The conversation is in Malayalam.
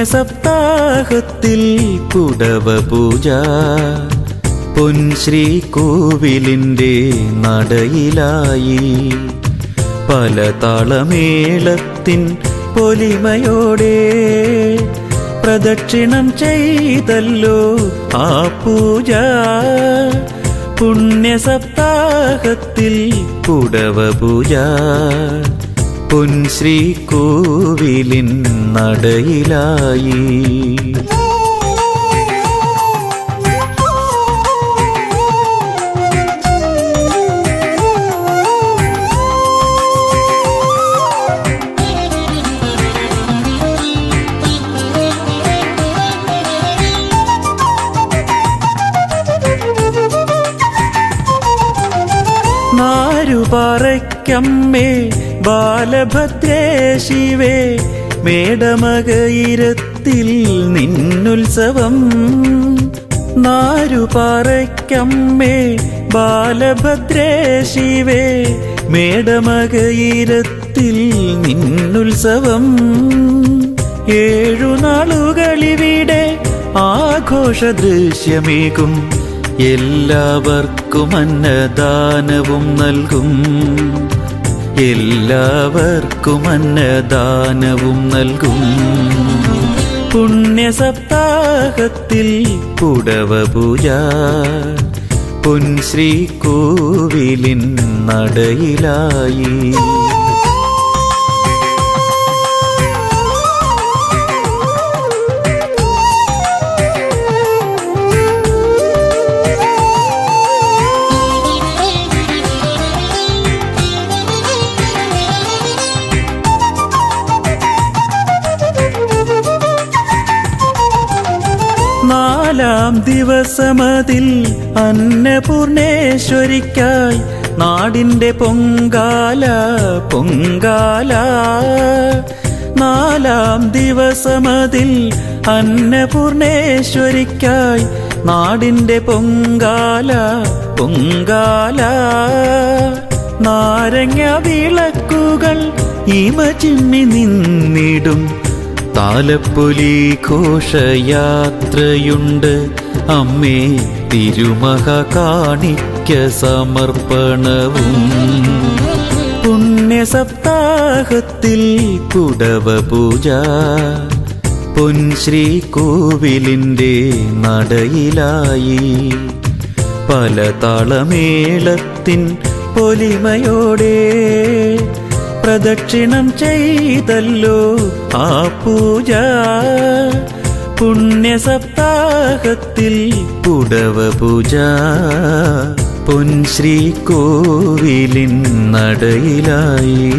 പുണ്യസപ്താഹത്തിൽ കുടവ പൂജ പൊൻശ്രീ കോവിലിന്റെ നടയിലായി പല താളമേളത്തിൻ പൊലിമയോടെ പ്രദക്ഷിണം ചെയ്തല്ലോ ആ പൂജ. പുണ്യസപ്താഹത്തിൽ കുടവ പൂജ പൊൻശ്രീ കോവിലിൻ നടയിലായി. നാരുപാറയ്ക്കമ്മേ ബാലഭദ്രേ ശിവേ മേടമകയിരത്തിൽ നിന്നുത്സവം. നാരുപാറയ്ക്കമ്മേ ബാലഭദ്രേ ശിവേ മേടമകയിരത്തിൽ നിന്നുത്സവം. ഏഴു നാളുകളിവിടെ ആഘോഷ ദൃശ്യമേകും എല്ലാവർക്കും അന്നദാനവും നൽകും. എല്ലാവർക്കും അന്നദാനവും നൽകും. പുണ്യസപ്താഹത്തിൽ കുടവ പൂജ. പൊൻശ്രീ കോവിലിൻ നടയിലായി. നാലാം ദിവസമതിൽ അന്നപൂർണേശ്വരിക്കായി നാടിന്റെ പൊങ്കാല പൊങ്കാല. നാലാം ദിവസമതിൽ അന്നപൂർണേശ്വരിക്കായി നാടിന്റെ പൊങ്കാല പൊങ്കാല. നാരങ്ങ വിളക്കുകൾ ഇമ ചിമ്മി നിന്നിടും. താലപ്പൊലി ഘോഷയാത്രയുണ്ട്. അമ്മേ തിരുമഹ കാണിക്ക സമർപ്പണവും. പുണ്യസപ്താഹത്തിൽ കുടവ പൂജ പൊൻശ്രീ കോവിലിന്റെ നടയിലായി. പല താളമേളത്തിൻ പൊലിമയോടെ പ്രദക്ഷിണം ചെയ്തല്ലോ ആ പൂജ. പുണ്യസപ്താഹത്തിൽ പുടവ പൂജ. പൊൻശ്രീ കോവിലിൻ നടയിലായി.